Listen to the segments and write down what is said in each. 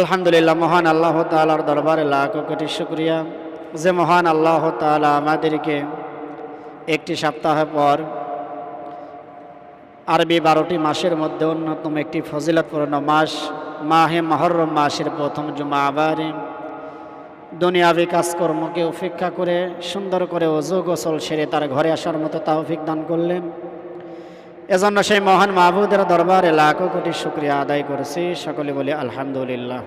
আলহামদুলিল্লাহ, মহান আল্লাহ তালার দরবারে লাখ কোটি শুক্রিয়া যে মহান আল্লাহ তালা আমাদেরকে একটি সপ্তাহ পর আরবি বারোটি মাসের মধ্যে অন্যতম একটি ফজিলতপূর্ণ মাস, মাহে মহরম মাসের প্রথম জুমা আবারে। দুনিয়াবি কাজকর্মকে উপেক্ষা করে সুন্দর করে অজু গোসল সেরে তার ঘরে আসার মতো তাওফিক দান করলেন। এজন্য সেই মহান মাহবুদের দরবারে লাখো কোটি শুক্রিয়া আদায় করেছি। সকলে বলি, আলহামদুলিল্লাহ।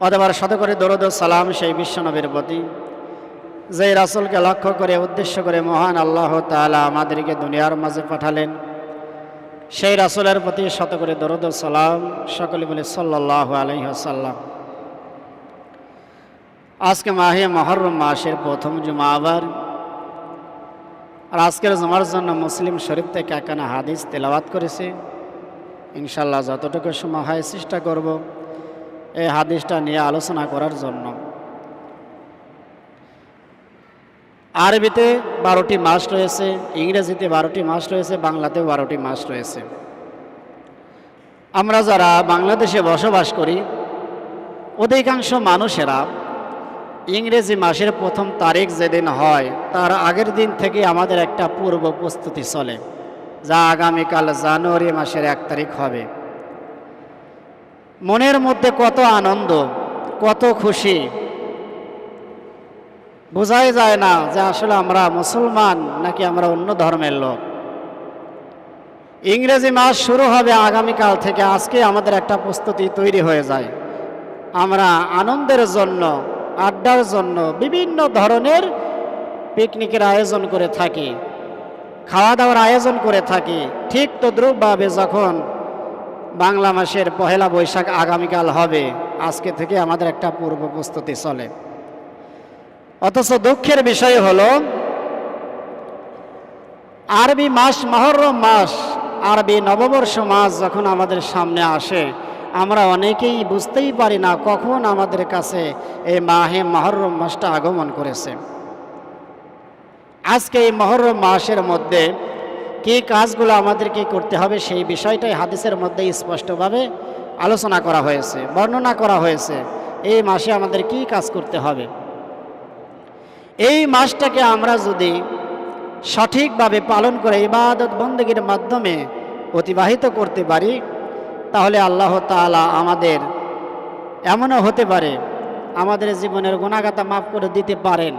অতবার শত করে দরদ সালাম সেই বিশ্বনবীর প্রতি। যে রাসুলকে লক্ষ্য করে, উদ্দেশ্য করে মহান আল্লাহ তাআলা আমাদেরকে দুনিয়ার মাঝে পাঠালেন, সেই রাসুলের প্রতি শত করে দরদ সালাম। সকলে বলি সাল্লাহ আলহিহাসাল্লাম আজকে মাহে মহরম মাসের প্রথম জুমা আবার আর আজকের জমার জন্য মুসলিম শরীফ থেকে একখানা হাদিস তেলাওয়াত করেছে। ইনশাল্লাহ যতটুকু সময় হয় চেষ্টা করব এই হাদিসটা নিয়ে আলোচনা করার জন্য। আরবিতে বারোটি মাস রয়েছে, ইংরেজিতে বারোটি মাস রয়েছে, বাংলাতেও বারোটি মাস রয়েছে। আমরা যারা বাংলাদেশে বসবাস করি, অধিকাংশ মানুষেরা ইংরেজি মাসের প্রথম তারিখ যেদিন হয়, তার আগের দিন থেকে আমাদের একটা পূর্ব প্রস্তুতি চলে, যা আগামীকাল জানুয়ারি মাসের এক তারিখ হবে। মনের মধ্যে কত আনন্দ, কত খুশি। বোঝাই যায় না যে আসলে আমরা মুসলমান নাকি আমরা অন্য ধর্মের লোক। ইংরেজি মাস শুরু হবে আগামীকাল থেকে আজকে আমাদের একটা প্রস্তুতি তৈরি হয়ে যায়। আমরা আনন্দের জন্য আড্ডার জন্য বিভিন্ন ধরনের পিকনিকের আয়োজন করে থাকি খাওয়া দাওয়ার আয়োজন করে থাকি। ঠিক তদ্রুপভাবে যখন বাংলা মাসের পহেলা বৈশাখ আগামীকাল হবে, আজকে থেকে আমাদের একটা পূর্ব প্রস্তুতি চলে। অথচ দুঃখের বিষয় হল, আরবি মাস মহরম মাস, আরবি নববর্ষ মাস যখন আমাদের সামনে আসে আমরা অনেকেই বুঝতেই পারি না কখন আমাদের কাছে এই মাহে মহরম মাসটা আগমন করেছে। আজকে এই মহরম মাসের মধ্যে কী কাজগুলো আমাদেরকে করতে হবে সেই বিষয়টাই হাদিসের মধ্যে স্পষ্টভাবে আলোচনা করা হয়েছে, বর্ণনা করা হয়েছে। এই মাসে আমাদের কি কাজ করতে হবে? এই মাসটাকে আমরা যদি সঠিকভাবে পালন করে ইবাদত বন্দীগীর মাধ্যমে অতিবাহিত করতে পারি তাহলে আল্লাহ তালা আমাদের এমনও হতে পারে, আমাদের জীবনের গুণাগাতা মাফ করে দিতে পারেন।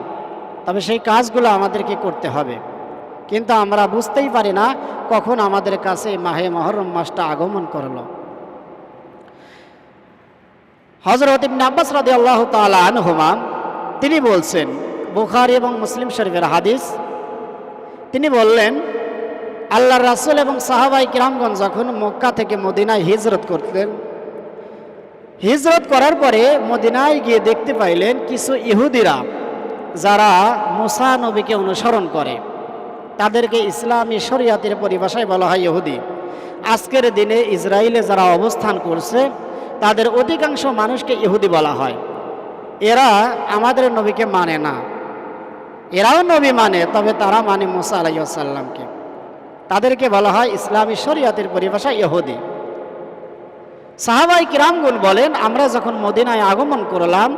তবে সেই কাজগুলো আমাদেরকে করতে হবে। কিন্তু আমরা বুঝতেই পারি না কখন আমাদের কাছে মাহে মহরম মাসটা আগমন করল। হজরত আব্বাস রাদি আল্লাহ তালা আনহুমা, তিনি বলছেন, বুখারি এবং মুসলিম শরীফের হাদিস, তিনি বললেন আল্লাহ রাসুল এবং সাহাবাই কিরামগঞ্জ যখন মক্কা থেকে মদিনায় হিজরত করতেন হিজরত করার পরে মদিনায় গিয়ে দেখতে পাইলেন কিছু ইহুদিরা যারা মুসা নবীকে অনুসরণ করে। তাদেরকে ইসলামী শরিয়াতের পরিভাষায় বলা হয় ইহুদি। আজকের দিনে ইসরায়েলে যারা অবস্থান করছে, তাদের অধিকাংশ মানুষকে ইহুদি বলা হয়। এরা আমাদের নবীকে মানে না। এরাও নবী মানে তবে তারা মানে মুসা আলাইসাল্লামকে তাদেরকে বলা হয় ইসলামী শরিয়াতের পরিভাষা ইহুদি। সাহাবাই কিরামগুন বলেন, আমরা যখন মদিনায় আগমন করলাম,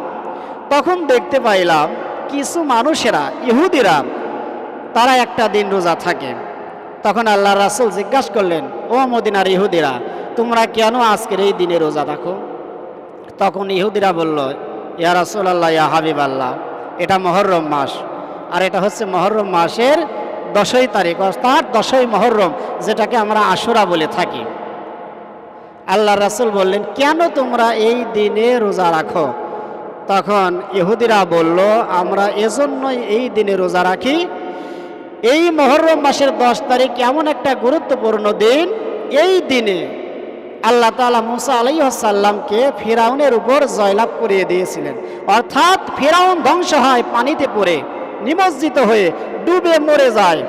তখন দেখতে পাইলাম কিছু মানুষেরা, ইহুদিরা, তারা একটা দিন রোজা থাকে। তখন আল্লাহ রাসুল জিজ্ঞাসা করলেন, ও মদিনার ইহুদিরা, তোমরা কেন আজকের এই দিনে রোজা রাখো? তখন ইহুদিরা বলল, ইয়া রাসুল আল্লাহ ইয়া হাবিব আল্লাহ এটা মহরম মাস, আর এটা হচ্ছে মহরম মাসের দশই তারিখ, অর্থাৎ দশই মহরম, যেটাকে আমরা আশুরা বলে থাকি। আল্লাহ রাসুল বললেন, কেন তোমরা এই দিনে রোজা রাখো? তখন ইহুদিরা বলল, আমরা এজন্যই এই দিনে রোজা রাখি। এই মহরম মাসের দশ তারিখ এমন একটা গুরুত্বপূর্ণ দিন, এই দিনে আল্লাহ তালা মুসা আলাইসাল্লামকে ফেরাউনের উপর জয়লাভ করিয়ে দিয়েছিলেন। অর্থাৎ ফেরাউন ধ্বংস হয় পানিতে পড়ে। নিমজ্জিত হয়ে ডুবে মরে যায়।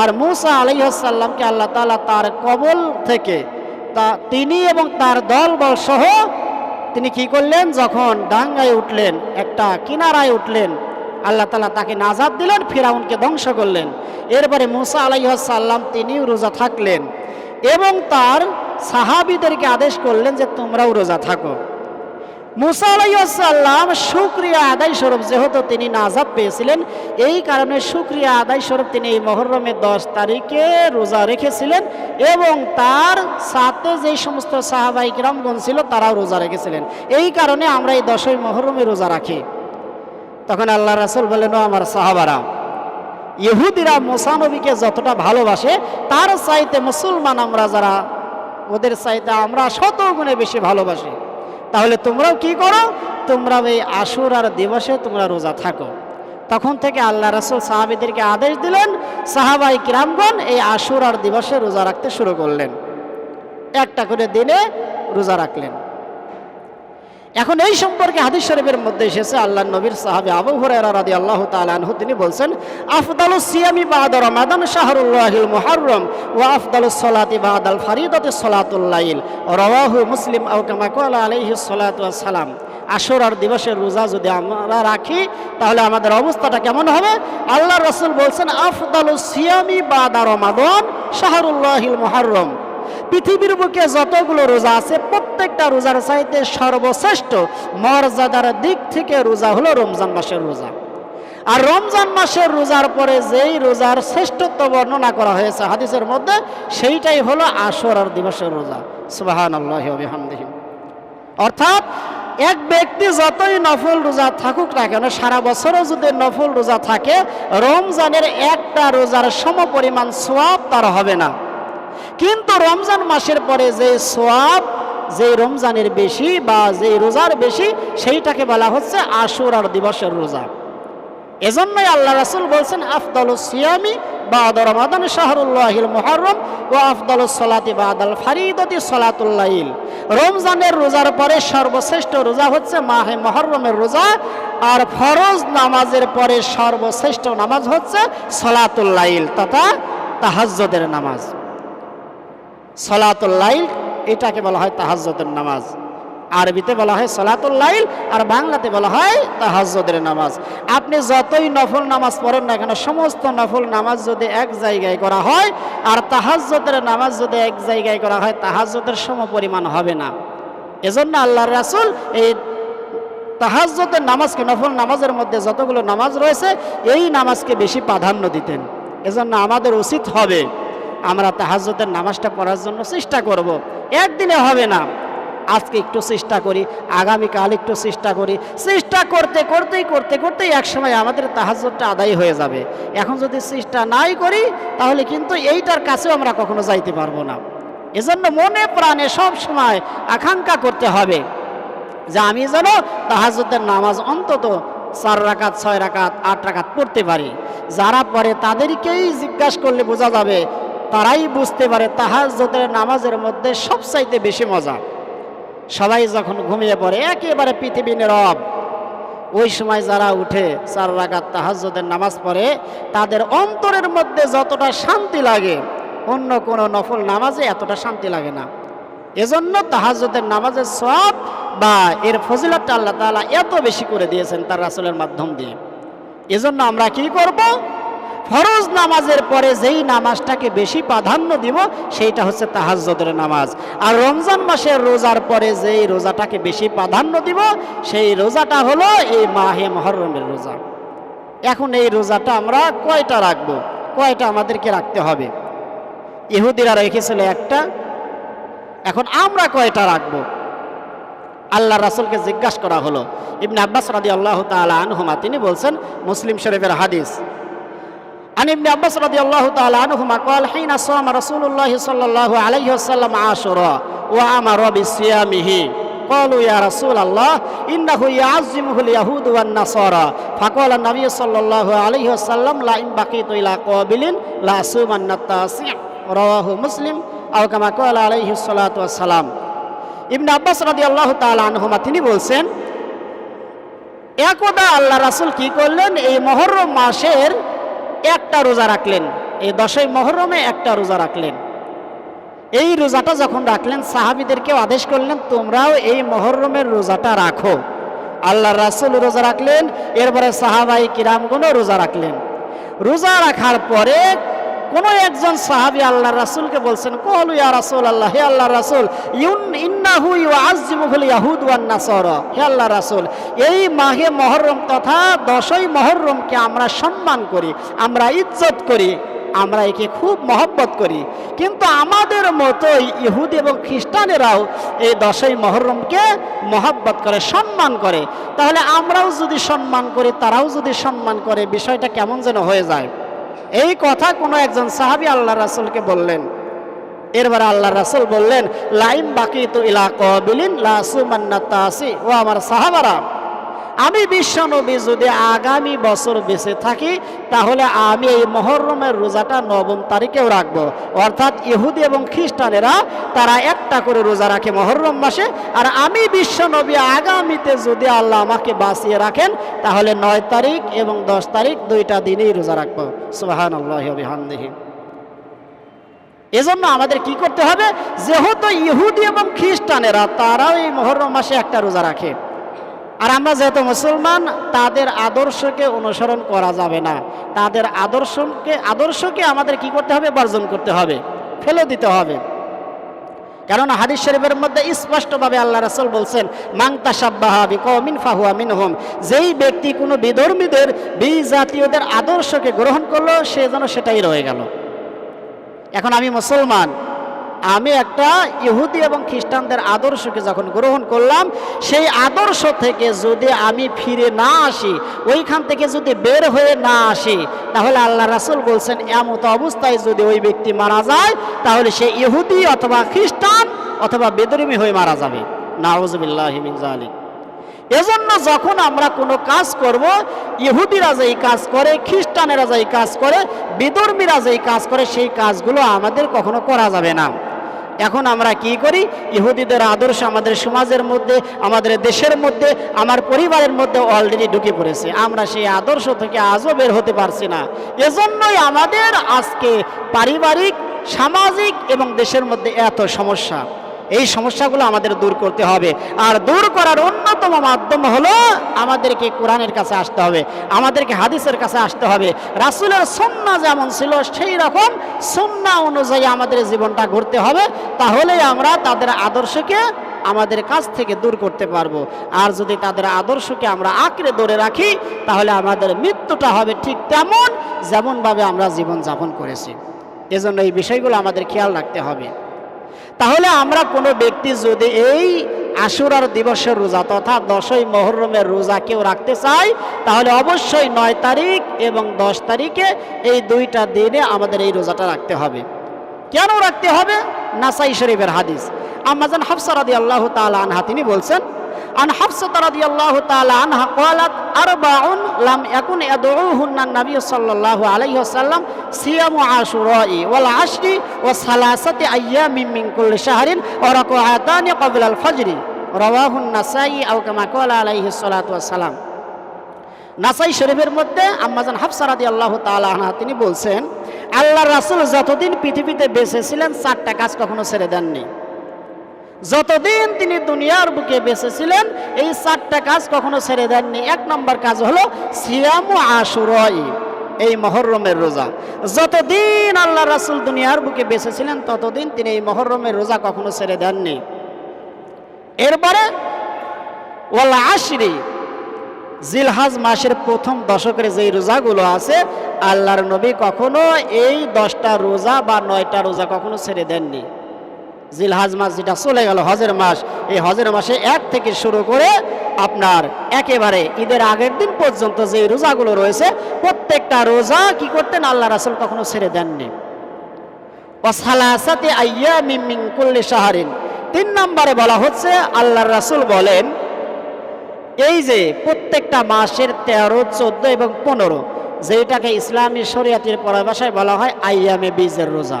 আর মুসা আলাইসাল্লামকে আল্লাহ তালা তার কবল থেকে তা তিনি এবং তার দলবল সহ তিনি কি করলেন? যখন ডাঙ্গায় উঠলেন, একটা কিনারায় উঠলেন, আল্লাহ তালা তাকে নাজাদ দিলেন, ফিরাউনকে ধ্বংস করলেন। এরপরে মুসা আলাইসাল্লাম তিনিও রোজা থাকলেন এবং তার সাহাবিদেরকে আদেশ করলেন যে তোমরাও রোজা থাকো। মুসা আলাইসাল্লাম শুক্রিয়া আদায় স্বরূপ যেহেতু তিনি নাজাদ পেয়েছিলেন, এই কারণে শুক্রিয়া আদায় স্বরূপ তিনি এই মহরমের দশ তারিখে রোজা রেখেছিলেন এবং তার সাথে যেই সমস্ত সাহাবাই কিরামগণ ছিল তারাও রোজা রেখেছিলেন। এই কারণে আমরা এই দশই মহরমে রোজা রাখি। তখন আল্লাহ রাসুল বললেন "ও আমার সাহাবারা, ইহুদিরা মোসানবীকে যতটা ভালোবাসে, তার চাইতে মুসলমান আমরা যারা, ওদের চাইতে আমরা শত গুণে বেশি ভালোবাসি। তাহলে তোমরাও কি করো? তোমরা এই আশুর আর দিবসে তোমরা রোজা থাকো। তখন থেকে আল্লাহ রসুল সাহাবিদেরকে আদেশ দিলেন, সাহাবাই কিরামগণ এই আশুর আর দিবসে রোজা রাখতে শুরু করলেন। একটা করে দিনে রোজা রাখলেন। এখন এই সম্পর্কে হাদিস শরীফের মধ্যে এসেছে, আল্লাহ নবীর সাহাবী আবু হুরায়রা রাদিয়াল্লাহু তাআলা আনহু, তিনি বলছেন আফদালুস সিয়ামি বাদা রমাদান শাহরুল্লাহিল মুহাররম ওয়া আফদালুস সলাতি বাদাল ফারিদাতি সালাতুল লাইল। রাওয়াহু মুসলিম সালাতু ওয়াস সালাম আশুরার দিবসের রোজা যদি আমরা রাখি, তাহলে আমাদের অবস্থাটা কেমন হবে? আল্লাহ রসুল বলছেন আফদালুস সিয়ামি বাদা রমাদান শাহরুল্লাহিল মুহাররম। পৃথিবীর বুকে যতগুলো রোজা আছে, প্রত্যেকটা রোজার চাইতে সর্বশ্রেষ্ঠ মর্যাদার দিক থেকে রোজা হলো রমজান মাসের রোজা। আর রমজান মাসের রোজার পরে যেই রোজার শ্রেষ্ঠত্ব বর্ণনা করা হয়েছে হাদিসের মধ্যে, সেইটাই হলো আশরার দিবসের রোজা। হামদিহিম অর্থাৎ এক ব্যক্তি যতই নফল রোজা থাকুক না কেন, সারা বছরও যদি নফল রোজা থাকে, রমজানের একটা রোজার সম পরিমাণ সোয়াব তার হবে না। কিন্তু রমজান মাসের পরে যে সোয়াব, যে রমজানের বেশি বা যে রোজার বেশি, সেইটাকে বলা হচ্ছে আশুরার দিবসের রোজা। এজন্যই আল্লাহ রাসুল বলছেন, আফদল সিয়ামি বা রমাদান শাহরুল্লাহিল মোহরম ও আফদল সলাতি বা আদাল ফারিদতি সলাতুল্লাহিল রমজানের রোজার পরে সর্বশ্রেষ্ঠ রোজা হচ্ছে মাহে মহরমের রোজা, আর ফরজ নামাজের পরে সর্বশ্রেষ্ঠ নামাজ হচ্ছে সলাতুল্লাইল তথা তাহাজ্জদের নামাজ। সলাতুল লাইল, এটাকে বলা হয় তাহাজ্জদের নামাজ। আরবিতে বলা হয় সলাতুল লাইল, আর বাংলাতে বলা হয় তাহাজ্জদের নামাজ। আপনি যতই নফল নামাজ পড়েন না কেন, সমস্ত নফল নামাজ যদি এক জায়গায় করা হয়, আর তাহাজ্জদের নামাজ যদি এক জায়গায় করা হয়, তাহাজ্জদের সম পরিমাণ হবে না। এজন্য আল্লাহ রাসুল এই তাহাজ্জদের নামাজকে, নফল নামাজের মধ্যে যতগুলো নামাজ রয়েছে, এই নামাজকে বেশি প্রাধান্য দিতেন। এজন্য আমাদের উচিত হবে আমরা তাহাজ্জতের নামাজটা পড়ার জন্য চেষ্টা করব। একদিনে হবে না। আজকে একটু চেষ্টা করি, আগামীকাল একটু চেষ্টা করি। চেষ্টা করতে, করতেই করতে, করতেই একসময় আমাদের তাহাজ্জতটা আদায় হয়ে যাবে। এখন যদি চেষ্টা নাই করি, তাহলে কিন্তু এইটার কাছেও আমরা কখনো যাইতে পারব না। এজন্য মনে প্রাণে সব সময় আকাঙ্ক্ষা করতে হবে যে আমি যেন তাহাজ্জতের নামাজ অন্তত চার রাকাত, ছয় রাকাত, আট রাকাত পড়তে পারি। যারা পড়ে তাদেরকেই জিজ্ঞাসা করলে বোঝা যাবে তারাই বুঝতে পারে তাহাজ্জতের নামাজের মধ্যে সবচাইতে বেশি মজা। সবাই যখন ঘুমিয়ে পড়ে, একেবারে পৃথিবী নীরব। ওই সময় যারা উঠে চার রাগাত তাহাজ্জদের নামাজ পড়ে, তাদের অন্তরের মধ্যে যতটা শান্তি লাগে, অন্য কোনো নফল নামাজে এতটা শান্তি লাগে না। এজন্য তাহাজ্জদের নামাজের সব বা এর ফজিলতটা আল্লাহ তালা এত বেশি করে দিয়েছেন তার রাসূলের মাধ্যম দিয়ে। এজন্য আমরা কি করব? ফরজ নামাজের পরে যেই নামাজটাকে বেশি প্রাধান্য দিব, সেইটা হচ্ছে তাহাজ্জদের নামাজ। আর রমজান মাসের রোজার পরে যেই রোজাটাকে বেশি প্রাধান্য দিব, সেই রোজাটা হলো এই মাহে মহরমের রোজা। এখন এই রোজাটা আমরা কয়টা রাখব? কয়টা আমাদেরকে রাখতে হবে? ইহুদিরা রেখেছিল একটা। এখন আমরা কয়টা রাখব? আল্লাহ রাসুলকে জিজ্ঞাসা করা হলো। ইবনে আব্বাস রাদি আল্লাহ তালা আনহুমা, তিনি বলছেন, মুসলিম শরীফের হাদিস عن ابن عباس رضي الله تعالى عنهما قال حين صام رسول الله صلى الله عليه وسلم عاشوراء وأمر بصيامه قالوا يا رسول الله إنه يعظمه اليهود والنصارى فقال النبي صلى الله عليه وسلم لا إن بقيت إلى قابل لا أصومن التاسع رواه مسلم أو كما قال عليه الصلاة والسلام ইবনে আব্বাস রাদি আল্লাহ তাল আনহুমা তিনি বলছেন একদা আল্লাহ রাসুল কি করলেন এই মহরম মাসের একটা রোজা রাখলেন। এই দশই মহরমে একটা রোজা রাখলেন। এই রোজাটা যখন রাখলেন, সাহাবিদেরকেও আদেশ করলেন, তোমরাও এই মহরমের রোজাটা রাখো। আল্লাহ রাসুল রোজা রাখলেন, এরপরে সাহাবাই কিরামগুনও রোজা রাখলেন। রোজা রাখার পরে কোনো একজন সাহাবি আল্লাহ রাসুলকে বলছেন, কলু ইয়া রাসুল আল্লাহ হে আল্লাহ রাসুল, ইউন, ইন্নাহু ইউ আজিমুল ইয়াহুদ ওয়ান নাসর, হে আল্লাহ রাসুল, এই মাহে মহরম তথা দশই মহরমকে আমরা সম্মান করি, আমরা ইজ্জত করি, আমরা একে খুব মহব্বত করি। কিন্তু আমাদের মতোই ইহুদি এবং খ্রিস্টানেরাও এই দশই মহরমকে মহব্বত করে, সম্মান করে। তাহলে আমরাও যদি সম্মান করি, তারাও যদি সম্মান করে, বিষয়টা কেমন যেন হয়ে যায়? এই কথা কোনো একজন সাহাবি আল্লাহ রাসুলকে বললেন। এরবার আল্লাহ রাসুল বললেন লাইম বাকি তো ইলা কবিলিন লাসুমান্নাতাসি ও আমার সাহাবারা আমি বিশ্বনবী যদি আগামী বছর বেঁচে থাকি, তাহলে আমি এই মহরমের রোজাটা নবম তারিখেও রাখব। অর্থাৎ ইহুদি এবং খ্রিস্টানেরা, তারা একটা করে রোজা রাখে মহরম মাসে। আর আমি বিশ্বনবী আগামীতে যদি আল্লাহ আমাকে বাঁচিয়ে রাখেন, তাহলে নয় তারিখ এবং দশ তারিখ দুইটা দিনেই রোজা রাখব। সুবাহান আল্লাহ এজন্য আমাদের কি করতে হবে? যেহেতু ইহুদি এবং খ্রিস্টানেরা, তারাও এই মহরম মাসে একটা রোজা রাখে। আর আমরা যেহেতু মুসলমান, তাদের আদর্শকে অনুসরণ করা যাবে না। তাদের আদর্শকে আদর্শকে আমাদের কি করতে হবে? বর্জন করতে হবে, ফেলে দিতে হবে। কারণ হাদিস শরীফের মধ্যে স্পষ্টভাবে আল্লাহ রাসুল বলছেন মাংতা সাব্বাহাবি কমিন ফাহুয়া মিনহুম যেই ব্যক্তি কোনো বিধর্মীদের বি জাতীয়দের আদর্শকে গ্রহণ করল, সে যেন সেটাই রয়ে গেল। এখন আমি মুসলমান আমি একটা ইহুদি এবং খ্রিস্টানদের আদর্শকে যখন গ্রহণ করলাম, সেই আদর্শ থেকে যদি আমি ফিরে না আসি, ওইখান থেকে যদি বের হয়ে না আসি, তাহলে আল্লাহ রাসুল বলছেন, এমত অবস্থায় যদি ওই ব্যক্তি মারা যায়, তাহলে সে ইহুদি অথবা খ্রিস্টান অথবা বেদরিমি হয়ে মারা যাবে। নাউজবিল্লাহ জালিক এজন্য যখন আমরা কোনো কাজ করব, ইহুদিরা যেই কাজ করে, খ্রিস্টানেরা যেই কাজ করে বিধর্মীরা যেই কাজ করে, সেই কাজগুলো আমাদের কখনো করা যাবে না। এখন আমরা কি করি? ইহুদিদের আদর্শ আমাদের সমাজের মধ্যে, আমাদের দেশের মধ্যে, আমার পরিবারের মধ্যে অলরেডি ঢুকে পড়েছে। আমরা সেই আদর্শ থেকে আজও বের হতে পারছি না। এজন্যই আমাদের আজকে পারিবারিক, সামাজিক এবং দেশের মধ্যে এত সমস্যা। এই সমস্যাগুলো আমাদের দূর করতে হবে। আর দূর করার অন্যতম মাধ্যম হলো আমাদেরকে কোরআনের কাছে আসতে হবে, আমাদেরকে হাদিসের কাছে আসতে হবে। রাসুলের সন্না যেমন ছিল, সেই রকম সন্না অনুযায়ী আমাদের জীবনটা ঘুরতে হবে। তাহলেই আমরা তাদের আদর্শকে আমাদের কাছ থেকে দূর করতে পারব। আর যদি তাদের আদর্শকে আমরা আঁকড়ে ধরে রাখি, তাহলে আমাদের মৃত্যুটা হবে ঠিক তেমন যেমনভাবে আমরা জীবন যাপন করেছি। এজন্য এই বিষয়গুলো আমাদের খেয়াল রাখতে হবে। তাহলে আমরা কোনো ব্যক্তি যদি এই আশুরার দিবসের রোজা তথা দশই মহরমের রোজা কেউ রাখতে চাই তাহলে অবশ্যই নয় তারিখ এবং দশ তারিখে এই দুইটা দিনে আমাদের এই রোজাটা রাখতে হবে। কেন রাখতে হবে? নাসাই শরীফের হাদিস। আমাজান হাফসা রাদি আল্লাহ তালা আনহা, তিনি বলছেন, আন হাফসা রাদি আল্লাহ তালা আনহা কলাত আর বাউন লাম এখন এদ হুন্নান নবী সাল্লাহ আলাইসাল্লাম সিয়াম আশুরাই ওয়াল আশরি ও সালাসাতে আইয়া মিমিং মিঙ্কুল শাহরিন ও রকো আতানি কবিল আল ফজরি। রওয়াহুন নাসাই আউ কামা কলা আলাইহি সালাতু সালাম নাসাই শরীফের মধ্যে আম্মাজান হাফসারাদি আল্লাহ তালাহা তিনি বলছেন আল্লাহ রাসুল যতদিন পৃথিবীতে বেঁচে ছিলেন, চারটা কাজ কখনো ছেড়ে দেননি। যতদিন তিনি দুনিয়ার বুকে বেঁচে ছিলেন, এই চারটা কাজ কখনো ছেড়ে দেননি। এক নম্বর কাজ হলো সিয়ামু আশুরাই, এই মহরমের রোজা। যতদিন আল্লাহ রাসুল দুনিয়ার বুকে বেঁচে ছিলেন, ততদিন তিনি এই মহরমের রোজা কখনো ছেড়ে দেননি। এরপরে ওয়ালা আশরি, জিলহাজ মাসের প্রথম দশকের যেই রোজাগুলো আছে, আল্লাহর নবী কখনো এই দশটা রোজা বা নয়টা রোজা কখনো ছেড়ে দেননি। জিলহাজ মাস যেটা চলে গেল হজের মাস, এই হজের মাসে এক থেকে শুরু করে আপনার একেবারে ঈদের আগের দিন পর্যন্ত যে রোজাগুলো রয়েছে, প্রত্যেকটা রোজা কি করতেন? আল্লাহ রাসুল কখনো ছেড়ে দেননি। মিমিং সাহারিন তিন নম্বরে বলা হচ্ছে আল্লাহ রাসুল বলেন, এই যে প্রত্যেকটা মাসের তেরো, চোদ্দ এবং পনেরো, যেটাকে ইসলামী শরিয়াতের পরিভাষায় বলা হয় আইয়ামে বীজের রোজা।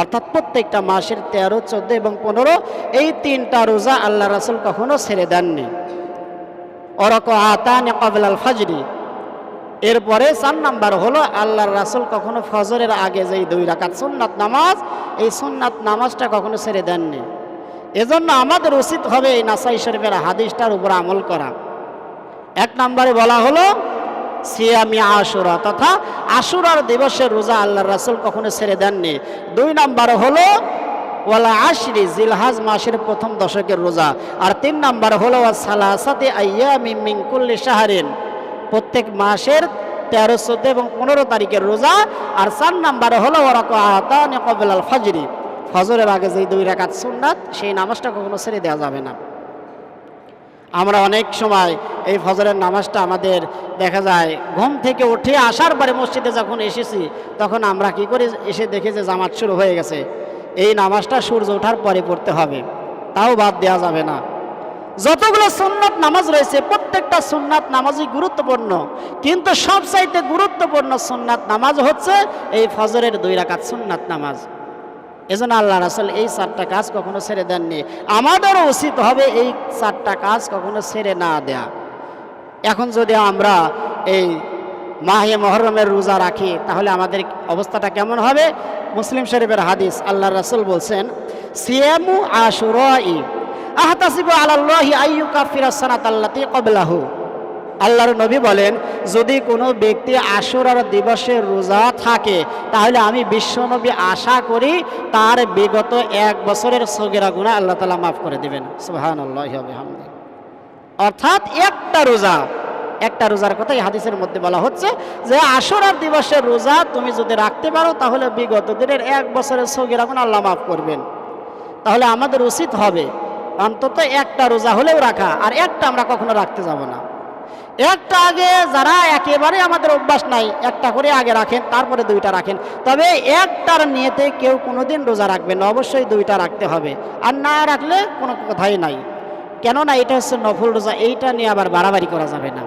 অর্থাৎ প্রত্যেকটা মাসের তেরো, চোদ্দ এবং পনেরো, এই তিনটা রোজা আল্লাহ রাসুল কখনো ছেড়ে দেননি। অরক আতান কবলাল ফজরি। এরপরে চার নাম্বার হলো, আল্লাহর রাসুল কখনো ফজরের আগে যেই দুই রাকাত সুন্নাত নামাজ, এই সুন্নাত নামাজটা কখনো ছেড়ে দেননি। এজন্য আমাদের উচিত হবে এই নাসাই শরীফের হাদিসটার উপর আমল করা। এক নম্বরে বলা হলো সিয়ামি আশুরা, তথা আশুরার দিবসের রোজা আল্লাহ রাসুল কখনো ছেড়ে দেননি। দুই নাম্বার হলো, ওয়ালা আশরি জিলহাজ মাসের প্রথম দশকের রোজা, আর তিন নাম্বার হলো সালাসাতে আইয়া মিমিং কুল্লি শাহরিন। প্রত্যেক মাসের তেরো চোদ্দ এবং পনেরো তারিখের রোজা, আর চার নাম্বারে হলো ওরাকাতানি কবল আল ফজরি। ফজরের আগে যেই দুই রাকাত সুন্নাত, সেই নামাজটা কখনো ছেড়ে দেওয়া যাবে না। আমরা অনেক সময় এই ফজরের নামাজটা আমাদের দেখা যায়, ঘুম থেকে উঠে আসার পরে মসজিদে যখন এসেছি, তখন আমরা কি করে এসে দেখি যে জামাত শুরু হয়ে গেছে। এই নামাজটা সূর্য ওঠার পরে পড়তে হবে। তাও বাদ দেওয়া যাবে না। যতগুলো সুন্নাত নামাজ রয়েছে, প্রত্যেকটা সুন্নাত নামাজই গুরুত্বপূর্ণ। কিন্তু সবচাইতে গুরুত্বপূর্ণ সুন্নাত নামাজ হচ্ছে এই ফজরের দুই রাকাত সুন্নাত নামাজ। এজন্য আল্লাহ রাসুল এই চারটা কাজ কখনো ছেড়ে দেননি। আমাদেরও উচিত হবে এই চারটা কাজ কখনো ছেড়ে না দেয়া। এখন যদি আমরা এই মাহে মহরমের রোজা রাখি, তাহলে আমাদের অবস্থাটা কেমন হবে? মুসলিম শরীফের হাদিস আল্লাহ রাসুল বলছেন, সিয়ামু আশুরাই আহতাসিবু আলাল্লাহি আইয়ু কাফিরা সানাত আল্লাতি আল্লাহর নবী বলেন, যদি কোনো ব্যক্তি আশুরার দিবসের রোজা থাকে, তাহলে আমি বিশ্বনবী আশা করি তার বিগত এক বছরের সগেরা গুণা আল্লাহ তালা মাফ করে দেবেন। সুহান আল্লাহ অর্থাৎ একটা রোজা, একটা রোজার কথাই হাদিসের মধ্যে বলা হচ্ছে যে আশুরার দিবসের রোজা তুমি যদি রাখতে পারো, তাহলে বিগত দিনের এক বছরের সগেরা গুণা আল্লাহ মাফ করবেন। তাহলে আমাদের উচিত হবে অন্তত একটা রোজা হলেও রাখা, আর একটা আমরা কখনো রাখতে যাব না। একটা আগে যারা একেবারে আমাদের অভ্যাস নাই, একটা করে আগে রাখেন, তারপরে দুইটা রাখেন। তবে একটার নিয়েতে কেউ কোনো দিন রোজা রাখবেন না, অবশ্যই দুইটা রাখতে হবে। আর না রাখলে কোনো কথাই নাই। কেননা এটা হচ্ছে নফল রোজা, এইটা নিয়ে আবার বাড়াবাড়ি করা যাবে না।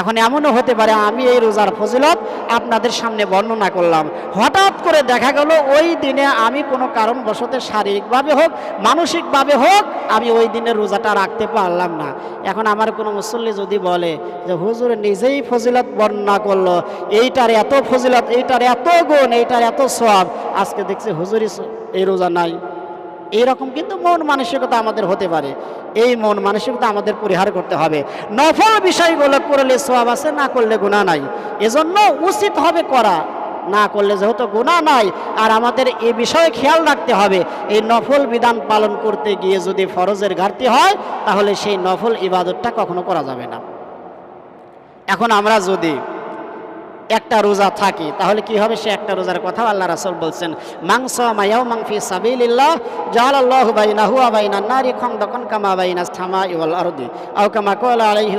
এখন এমনও হতে পারে, আমি এই রোজার ফজিলত আপনাদের সামনে বর্ণনা করলাম। হঠাৎ করে দেখা গেল, ওই দিনে আমি কোনো কারণবশত শারীরিকভাবে হোক, মানসিকভাবে হোক, আমি ওই দিনে রোজাটা রাখতে পারলাম না। এখন আমার কোনো মুসল্লি যদি বলে যে, হুজুর নিজেই ফজিলত বর্ণনা করল, এইটার এত ফজিলত, এইটার এত গুণ, এইটার এত সব আজকে দেখছি হুজুরই এই রোজা নাই। এইরকম কিন্তু মন মানসিকতা আমাদের হতে পারে। এই মন মানসিকতা আমাদের পরিহার করতে হবে। নফল বিষয়গুলো করলে সব আছে, না করলে গুণা নাই। এজন্য উচিত হবে করা। না করলে যেহেতু গুণা নাই, আর আমাদের এই বিষয়ে খেয়াল রাখতে হবে, এই নফল বিধান পালন করতে গিয়ে যদি ফরজের ঘাটতি হয়, তাহলে সেই নফল ইবাদতটা কখনো করা যাবে না। এখন আমরা যদি একটা রোজা থাকে, তাহলে কি হবে? সে একটা রোজার কথা আল্লাহ রাসুল বলছেন মাংস মায়াও মাংফি সাবিলিল্লাহ জাল আল্লাহ বাইনা হুয়া বাইনা নারী খং দখন কামা বাইনা থামা ইওয়াল আরদি আও কামা কল আলাইহি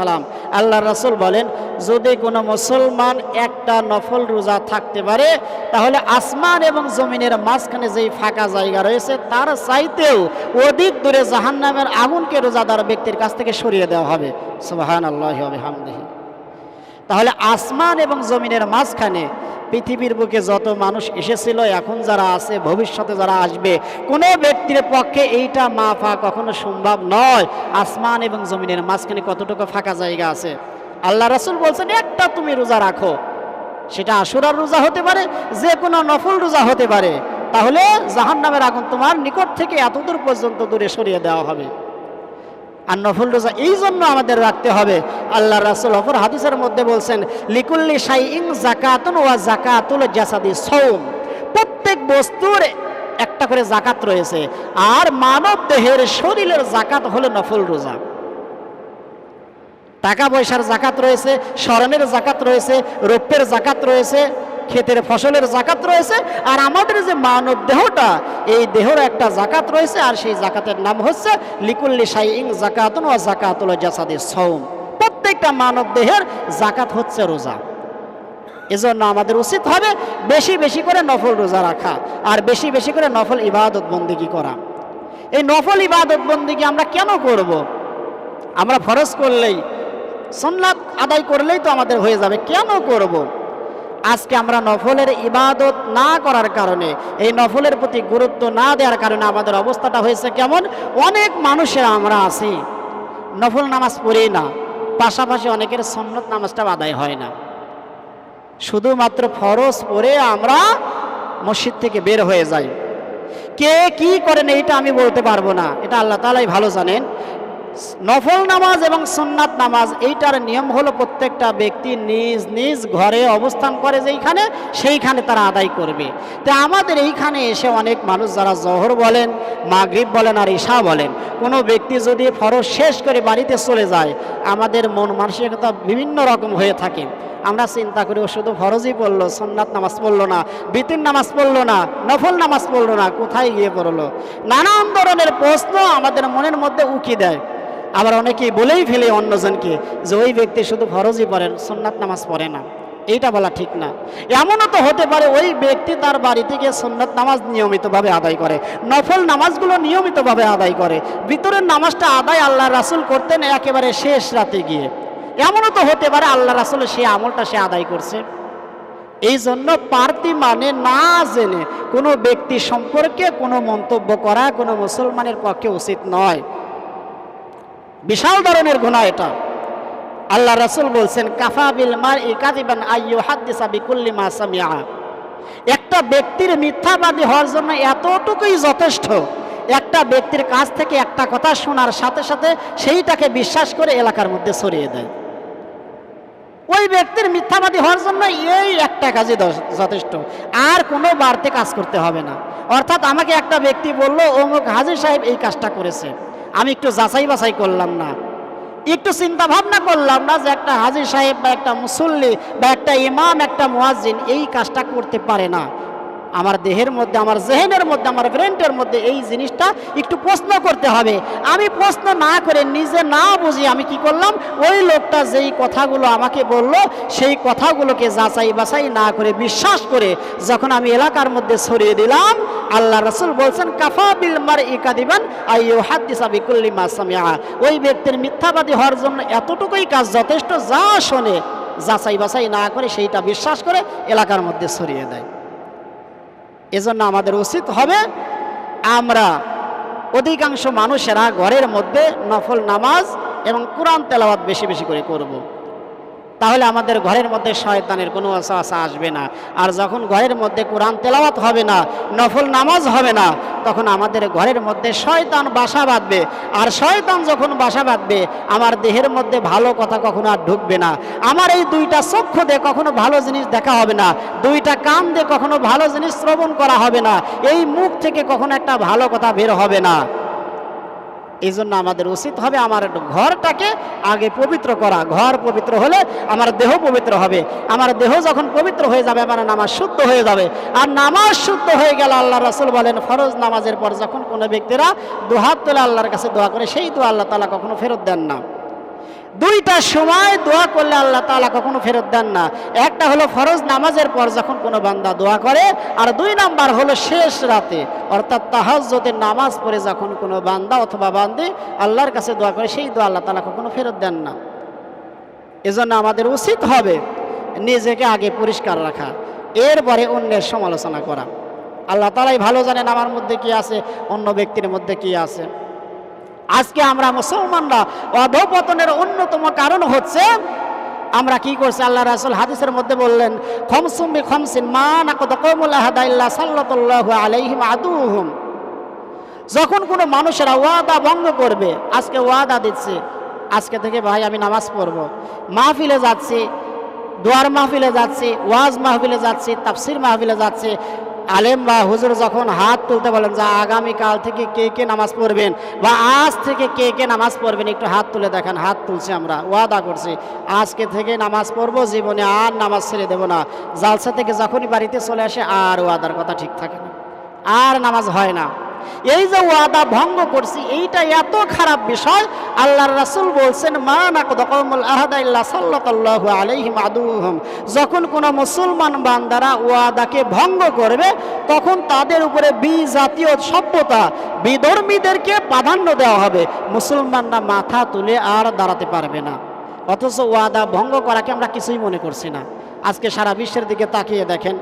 সালাম আল্লাহ রাসুল বলেন, যদি কোনো মুসলমান একটা নফল রোজা থাকতে পারে, তাহলে আসমান এবং জমিনের মাঝখানে যেই ফাঁকা জায়গা রয়েছে, তার চাইতেও অধিক দূরে জাহান্নামের আগুনকে রোজাদার ব্যক্তির কাছ থেকে সরিয়ে দেওয়া হবে। সুবাহান আল্লাহ হামদিহি তাহলে আসমান এবং জমিনের মাঝখানে পৃথিবীর বুকে যত মানুষ এসেছিল, এখন যারা আছে, ভবিষ্যতে যারা আসবে, কোনো ব্যক্তির পক্ষে এইটা মাফা কখনো সম্ভব নয়। আসমান এবং জমিনের মাঝখানে কতটুকু ফাঁকা জায়গা আছে? আল্লাহ রাসুল বলছেন, একটা তুমি রোজা রাখো। সেটা আশুরার রোজা হতে পারে যে কোনো নফল রোজা হতে পারে। তাহলে জাহান নামের আগুন তোমার নিকট থেকে এতদূর পর্যন্ত দূরে সরিয়ে দেওয়া হবে। আর নফল রোজা এই জন্য আমাদের রাখতে হবে। আল্লাহ রাসুল অপর হাদিসের মধ্যে বলছেন, লিকুল্লি সাই ইং জাকাতুন ওয়া জাকাতুল জাসাদি সৌম প্রত্যেক বস্তুর একটা করে জাকাত রয়েছে। আর মানব দেহের শরীরের জাকাত হলো নফল রোজা। টাকা পয়সার জাকাত রয়েছে স্মরণের জাকাত রয়েছে, রৌপ্যের জাকাত রয়েছে ক্ষেতের ফসলের জাকাত রয়েছে আর আমাদের যে মানব দেহটা, এই দেহর একটা জাকাত রয়েছে আর সেই জাকাতের নাম হচ্ছে লিকুল্লি সাইং জাকাতুন ও জাকাতুল জাসাদি সৌম প্রত্যেকটা মানব দেহের জাকাত হচ্ছে রোজা এজন্য আমাদের উচিত হবে বেশি বেশি করে নফল রোজা রাখা আর বেশি বেশি করে নফল ইবাদত বন্দিগি করা এই নফল ইবাদত বন্দিগি আমরা কেন করব। আমরা ফরজ করলেই সন্ন্যাত আদায় করলেই তো আমাদের হয়ে যাবে কেন করব। আজকে আমরা নফলের ইবাদত না করার কারণে, এই নফলের প্রতি গুরুত্ব না দেওয়ার কারণে আমাদের অবস্থাটা হয়েছে কেমন? অনেক মানুষের আমরা আছি, নফল নামাজ পড়ি না, পাশাপাশি অনেকের সন্ন্যত নামাজটা আদায় হয় না। শুধুমাত্র ফরজ পড়ে আমরা মসজিদ থেকে বের হয়ে যাই। কে কি করেন এইটা আমি বলতে পারব না, এটা আল্লাহ তালাই ভালো জানেন। নফল নামাজ এবং সুন্নাত নামাজ, এইটার নিয়ম হলো প্রত্যেকটা ব্যক্তি নিজ নিজ ঘরে অবস্থান করে যেইখানে, সেইখানে তারা আদায় করবে। তা আমাদের এইখানে এসে অনেক মানুষ যারা জহর বলেন, মাগরিব বলেন আর ঈশা বলেন, কোনো ব্যক্তি যদি ফরজ শেষ করে বাড়িতে চলে যায়, আমাদের মন মানসিকতা বিভিন্ন রকম হয়ে থাকে। আমরা চিন্তা করি, ও শুধু ফরজই পড়ল সন্ন্যাত নামাজ পড়ল না, বিতির নামাজ পড়ল না, নফল নামাজ পড়ল না, কোথায় গিয়ে পড়ল? নানান ধরনের প্রশ্ন আমাদের মনের মধ্যে উকি দেয়। আবার অনেকেই বলেই ফেলে অন্যজনকে যে ওই ব্যক্তি শুধু ফরজই পড়েন সন্ন্যাত নামাজ পড়ে না। এইটা বলা ঠিক না। এমনও তো হতে পারে ওই ব্যক্তি তার বাড়ি থেকে সন্ন্যত নামাজ নিয়মিতভাবে আদায় করে, নফল নামাজগুলো নিয়মিতভাবে আদায় করে, ভিতরের নামাজটা আদায় আল্লাহ রাসুল করতেন একেবারে শেষ রাতে গিয়ে। এমনও তো হতে পারে আল্লাহ রাসুল সেই আমলটা সে আদায় করছে। এই জন্য পার্টি মানে না জেনে কোনো ব্যক্তি সম্পর্কে কোনো মন্তব্য করা কোনো মুসলমানের পক্ষে উচিত নয়। বিশাল ধরনের গুণা এটা। আল্লাহ রাসুল বলছেন, কাফা বিল মার বিকুল্লি মা একটা ব্যক্তির মিথ্যাবাদী হওয়ার জন্য এতটুকুই যথেষ্ট, একটা ব্যক্তির কাছ থেকে একটা কথা শোনার সাথে সাথে সেইটাকে বিশ্বাস করে এলাকার মধ্যে ছড়িয়ে দেয়। ওই ব্যক্তির মিথ্যাবাদী হওয়ার জন্য এই একটা কাজই যথেষ্ট। আর কোনো বাড়তে কাজ করতে হবে না। অর্থাৎ আমাকে একটা ব্যক্তি বলল, অমুক হাজির সাহেব এই কাজটা করেছে। আমি একটু যাচাই বাছাই করলাম না। একটু চিন্তা ভাবনা করলাম না যে একটা হাজির সাহেব বা একটা মুসল্লি বা একটা ইমাম, একটা মোয়াজিন এই কাজটা করতে পারে না। আমার দেহের মধ্যে, আমার জেহেনের মধ্যে, আমার ব্রেনটের মধ্যে এই জিনিসটা একটু প্রশ্ন করতে হবে। আমি প্রশ্ন না করে নিজে না বুঝি আমি কি করলাম? ওই লোকটা যেই কথাগুলো আমাকে বলল, সেই কথাগুলোকে যাচাই বাছাই না করে, বিশ্বাস করে যখন আমি এলাকার মধ্যে ছড়িয়ে দিলাম, আল্লাহ রসুল বলছেন, কাফা বিল মার ইকা দিবেন ওই ব্যক্তির মিথ্যাবাদী হওয়ার জন্য এতটুকুই কাজ যথেষ্ট, যা শোনে, যাচাই বাছাই না করে সেইটা বিশ্বাস করে এলাকার মধ্যে ছড়িয়ে দেয়। এজন্য আমাদের উচিত হবে আমরা অধিকাংশ মানুষেরা ঘরের মধ্যে নফল নামাজ এবং কোরআন তেলাওয়াত বেশি বেশি করে করব। তাহলে আমাদের ঘরের মধ্যে শয়তানের কোনো আশা আসবে না। আর যখন ঘরের মধ্যে কোরআন তেলাওয়াত হবে না, নফল নামাজ হবে না, তখন আমাদের ঘরের মধ্যে শয়তান বাসা বাঁধবে। আর শয়তান যখন বাসা বাঁধবে, আমার দেহের মধ্যে ভালো কথা কখনো আর ঢুকবে না। আমার এই দুইটা চক্ষু দিয়ে কখনো ভালো জিনিস দেখা হবে না। দুইটা কান দিয়ে কখনো ভালো জিনিস শ্রবণ করা হবে না। এই মুখ থেকে কখনো একটা ভালো কথা বের হবে না। এই জন্য আমাদের উচিত হবে আমার ঘরটাকে আগে পবিত্র করা। ঘর পবিত্র হলে আমার দেহ পবিত্র হবে। আমার দেহ যখন পবিত্র হয়ে যাবে, আমার নামাজ শুদ্ধ হয়ে যাবে। আর নামাজ শুদ্ধ হয়ে গেলে আল্লাহ রাসুল বলেন, ফরজ নামাজের পর যখন কোনো ব্যক্তিরা দুহাত তোলে আল্লাহর কাছে দোয়া করে, সেই দোয়া আল্লাহ তালা কখনো ফেরত দেন না। দুইটা সময় দোয়া করলে আল্লাহ তালা কখনো ফেরত দেন না। একটা হলো ফরজ নামাজের পর যখন কোনো বান্দা দোয়া করে, আর দুই নাম্বার হলো শেষ রাতে, অর্থাৎ তাহাজ্জুদের নামাজ পড়ে যখন কোনো বান্দা অথবা বান্দি আল্লাহর কাছে দোয়া করে, সেই দোয়া আল্লাহ তালা কখনো ফেরত দেন না। এজন্য আমাদের উচিত হবে নিজেকে আগে পরিষ্কার রাখা, এরপরে অন্যের সমালোচনা করা। আল্লাহ তালাই ভালো জানেন আমার মধ্যে কি আছে, অন্য ব্যক্তির মধ্যে কি আছে। আজকে আমরা মুসলমানরা অধপতনের অন্যতম কারণ হচ্ছে, আমরা কি করছি? আল্লাহ রাসুল হাদিসের মধ্যে বললেন খমসুম্বি খমসিন মা নাকদ কৌমুল আহাদাইল্লাহ সাল্লাতুল্লাহু আলাইহিম আদুহুম। যখন কোনো মানুষেরা ওয়াদা ভঙ্গ করবে, আজকে ওয়াদা দিচ্ছে, আজকে থেকে ভাই আমি নামাজ পড়ব। মাহফিলে যাচ্ছি, দোয়ার মাহফিলে যাচ্ছি, ওয়াজ মাহফিলে যাচ্ছি, তাফসির মাহফিলে যাচ্ছি আলেম বা হুজুর যখন হাত তুলতে বলেন, যে আগামীকাল থেকে কে কে নামাজ পড়বেন বা আজ থেকে কে কে নামাজ পড়বেন, একটু হাত তুলে দেখেন, হাত তুলছি আমরা, ওয়াদা করছি, আজকে থেকে নামাজ পড়ব, জীবনে আর নামাজ ছেড়ে দেব না। জালসা থেকে যখনই বাড়িতে চলে আসে, আর ওয়াদার কথা ঠিক থাকে না। আর নামাজ হয় না। এই যে ওয়াদা ভঙ্গ করছি, এইটা এত খারাপ বিষয়, আল্লাহর রাসুল বলছেন, মা যখন কোনো মুসলমান বান্দারা ওয়াদাকে ভঙ্গ করবে, তখন তাদের উপরে বি জাতীয় সভ্যতা, বিধর্মীদেরকে প্রাধান্য দেওয়া হবে। মুসলমানরা মাথা তুলে আর দাঁড়াতে পারবে না। অথচ ওয়াদা ভঙ্গ করাকে আমরা কিছুই মনে করছি না। আজকে সারা বিশ্বের দিকে তাকিয়ে দেখেন।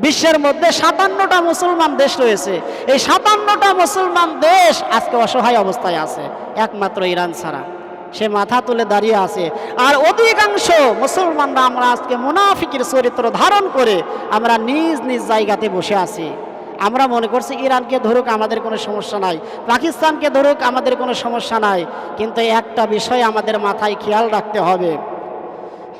বিশ্বের মধ্যে সাতান্নটা মুসলমান দেশ রয়েছে। এই সাতান্নটা মুসলমান দেশ আজকে অসহায় অবস্থায় আছে। একমাত্র ইরান ছাড়া। সে মাথা তুলে দাঁড়িয়ে আছে। আর অধিকাংশ মুসলমানরা আমরা আজকে মুনাফিকের চরিত্র ধারণ করে আমরা নিজ নিজ জায়গাতে বসে আছি। আমরা মনে করছি ইরানকে ধরুক আমাদের কোনো সমস্যা নাই, পাকিস্তানকে ধরুক আমাদের কোনো সমস্যা নাই। কিন্তু একটা বিষয় আমাদের মাথায় খেয়াল রাখতে হবে।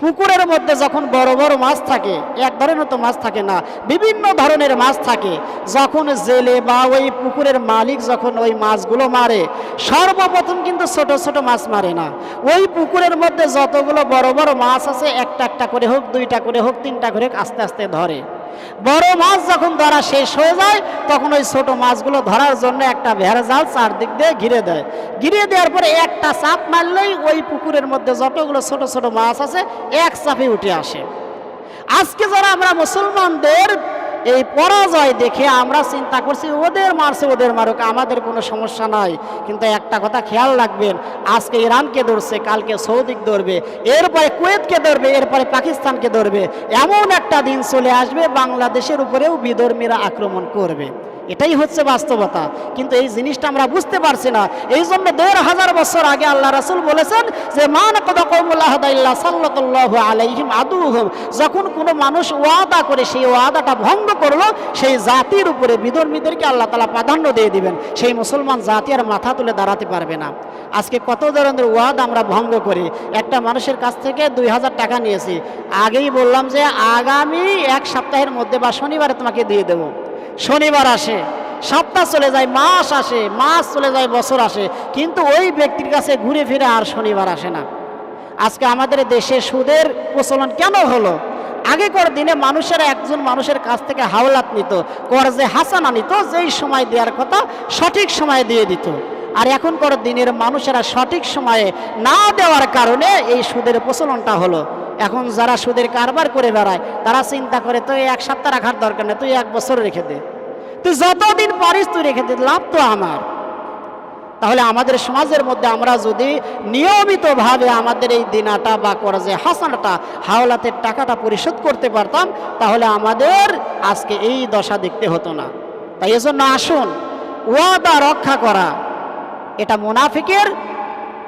পুকুরের মধ্যে যখন বড় বড় মাছ থাকে, এক ধরনের তো মাছ থাকে না, বিভিন্ন ধরনের মাছ থাকে, যখন জেলে বা ওই পুকুরের মালিক যখন ওই মাছগুলো মারে, সর্বপ্রথম কিন্তু ছোট ছোট মাছ মারে না। ওই পুকুরের মধ্যে যতগুলো বড় বড় মাছ আছে, একটা একটা করে হোক, দুইটা করে হোক, তিনটা করে হোক, আস্তে আস্তে ধরে। বড় মাছ যখন ধরা শেষ হয়ে যায়, তখন ওই ছোট মাছগুলো ধরার জন্য একটা ভেড়াজাল চারদিক দিয়ে ঘিরে দেয়। ঘিরে দেওয়ার পরে একটা চাপ মারলেই ওই পুকুরের মধ্যে যতগুলো ছোট ছোট মাছ আছে, এক চাপে উঠে আসে। আজকে যারা আমরা মুসলমানদের এই পরাজয় দেখে আমরা চিন্তা করছি, ওদের মারছে, ওদের মারুক, আমাদের কোনো সমস্যা নাই। কিন্তু একটা কথা খেয়াল রাখবেন, আজকে ইরানকে ধরছে, কালকে সৌদিক ধরবে, এরপরে কুয়েতকে ধরবে, এরপরে পাকিস্তানকে ধরবে। এমন একটা দিন চলে আসবে, বাংলাদেশের উপরেও বিধর্মীরা আক্রমণ করবে। এটাই হচ্ছে বাস্তবতা। কিন্তু এই জিনিসটা আমরা বুঝতে পারছি না। এই জন্য দেড় হাজার বছর আগে আল্লাহ রাসুল বলেছেন যে, মান কদাকমুল্লাহ সাল্লাহ আলাইহিম আদুহম। যখন কোনো মানুষ ওয়াদা করে, সেই ওয়াদাটা ভঙ্গ করল, সেই জাতির উপরে বিধর্মীদেরকে আল্লাহ তালা প্রাধান্য দিয়ে দিবেন। সেই মুসলমান জাতি আর মাথা তুলে দাঁড়াতে পারবে না। আজকে কত ধরনের ওয়াদ আমরা ভঙ্গ করি। একটা মানুষের কাছ থেকে দুই হাজার টাকা নিয়েছি। আগেই বললাম যে, আগামী এক সপ্তাহের মধ্যে বা শনিবারে তোমাকে দিয়ে দেবো। শনিবার আসে, সপ্তাহ চলে যায়, মাস আসে, মাস চলে যায়, বছর আসে, কিন্তু ওই ব্যক্তির কাছে ঘুরে ফিরে আর শনিবার আসে না। আজকে আমাদের দেশে সুদের প্রচলন কেন হলো? আগেকার দিনে মানুষেরা একজন মানুষের কাছ থেকে হাওলাত নিত, কর্জে হাসানা নিত, যেই সময় দেওয়ার কথা সঠিক সময়ে দিয়ে দিত। আর এখনকার দিনের মানুষেরা সঠিক সময়ে না দেওয়ার কারণে এই সুদের প্রচলনটা হলো। এখন যারা সুদের কারবার করে বেড়ায়, তারা চিন্তা করে তো এক সপ্তাহ রাখার দরকার নেই, তুই এক বছর রেখে দে। তুই যতদিন পারিস তুই রেখে দে, লাভ তো আমার। তাহলে আমাদের সমাজের মধ্যে আমরা যদি নিয়মিতভাবে আমাদের এই দিনাটা বা করজে হাসানাটা হাওলাতের টাকাটা পরিশোধ করতে পারতাম, তাহলে আমাদের আজকে এই দশা দেখতে হতো না। তাই এজন্য আসুন, ওয়াদা রক্ষা করা, এটা মুনাফিকের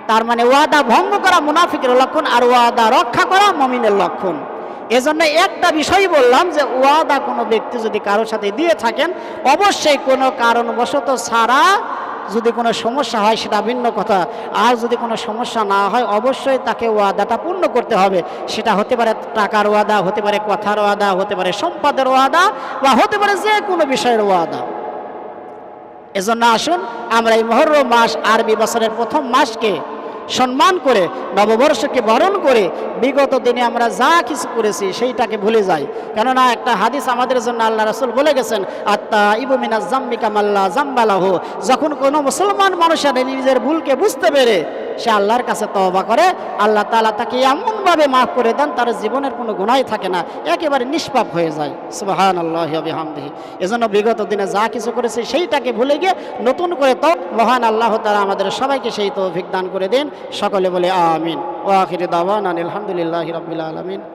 তার মানে ওয়াদা ভঙ্গ করা মুনাফিকের লক্ষণ আর ওয়াদা রক্ষা করা মমিনের লক্ষণ। এজন্য একটা বিষয় বললাম যে ওয়াদা কোনো ব্যক্তি যদি কারোর সাথে দিয়ে থাকেন, অবশ্যই কোনো কারণবশত ছাড়া যদি কোনো সমস্যা হয় সেটা ভিন্ন কথা। আর যদি কোনো সমস্যা না হয়, অবশ্যই তাকে ওয়াদাটা পূর্ণ করতে হবে। সেটা হতে পারে টাকার ওয়াদা, হতে পারে কথার ওয়াদা, হতে পারে সম্পদের ওয়াদা বা হতে পারে যে কোনো বিষয়ের ওয়াদা। এজন্য আসুন আমরা এই মহরম মাস আরবি বছরের প্রথম মাসকে সম্মান করে, নববর্ষকে বরণ করে, বিগত দিনে আমরা যা কিছু করেছি সেইটাকে ভুলে যাই। কেননা একটা হাদিস আমাদের জন্য আল্লাহ রাসুল বলে গেছেন আত্মা ইবুমিনা জাম্মিকা মাল্লা জাম্বালাহ যখন কোনো মুসলমান মানুষের নিজের ভুলকে বুঝতে পেরে, সে আল্লাহর কাছে তওবা করে, আল্লাহ তালা তাকে এমনভাবে মাফ করে দেন, তার জীবনের কোনো গুণাই থাকে না, একেবারে নিষ্পাপ হয়ে যায়। সুবাহান আল্লাহ হামদিহি এজন্য বিগত দিনে যা কিছু করেছে সেইটাকে ভুলে গিয়ে নতুন করে তো মহান আল্লাহ তারা আমাদের সবাইকে সেই তৌফিক দান করে দিন। সকলে বলে আমিন। ও আখির দাওয়ান আলহামদুলিল্লাহ রবিল আলমিন।